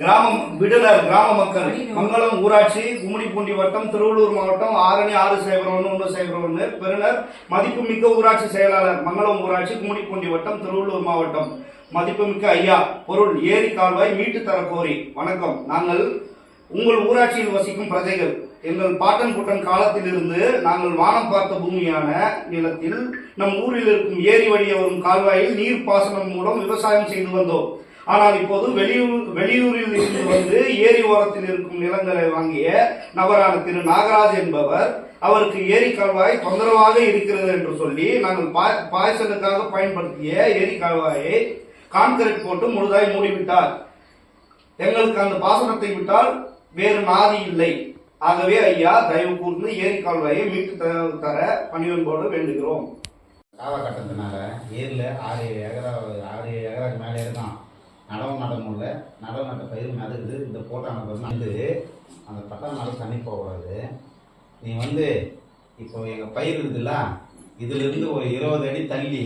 கிராமம் விடுனர் கிராம மக்கள். மங்களம் ஊராட்சி கும்மிடிப்பூண்டி வட்டம் திருவள்ளூர் மாவட்டம் ஆரணி ஆறு சைபர் ஒன்று ஒன்று சைபர் ஒன்று பெறுநர் மதிப்புமிக்க ஊராட்சி செயலாளர் மங்களம் ஊராட்சி கும்மிடிப்பூண்டி வட்டம் திருவள்ளூர் மாவட்டம். மதிப்புமிக்க ஐயா பொருள் ஏரி கால்வாய் மீட்டு தர கோரி. வணக்கம். நாங்கள் உங்கள் ஊராட்சியில் வசிக்கும் பிரஜைகள். எங்கள் பாட்டன் குட்டன் காலத்திலிருந்து நாங்கள் வானம் பார்த்த பூமியான நிலத்தில் நம் ஊரில் இருக்கும் ஏரி வழியே வரும் கால்வாயில் நீர் பாசனம் மூலம் விவசாயம் செய்து வந்தோம். ஆனால் இப்போது வெளியூர் வெளியூரில் இருந்து வந்து ஏரி ஓரத்தில் இருக்கும் நிலங்களை வாங்கிய நபரான திரு நாகராஜ் என்பவர் அவருக்கு ஏரி கால்வாய் தொந்தரவாக இருக்கிறது என்று சொல்லி நாங்கள் பா- பாய்ச்சலுக்காக பயன்படுத்திய ஏரி கால்வாயை கான்கிரீட் போட்டு முழுதாய் மூடிவிட்டார். எங்களுக்கு அந்த பாசனத்தை விட்டால் வேறு நாதி இல்லை. ஆகவே ஐயா தயவு கூர்ந்து ஏரி கால்வாயை மீட்டு தர பணிவன்போடு வேண்டுகிறோம். காலகட்டத்தினால ஏரியில் ஆறு ஏழு ஏக்கரா ஆறு ஏழு ஏக்கராக்கு மேலே இருக்கான். நடவு நட முடியல நடவு நட்ட பயிர் மிதக்குது இந்த போட்டான பிறகு வந்து அந்த பட்டா மேலே தண்ணி போகக்கூடாது. நீ வந்து இப்போ எங்கள் பயிர் இருக்குதுல்ல இதிலிருந்து ஒரு இருபது அடி தள்ளி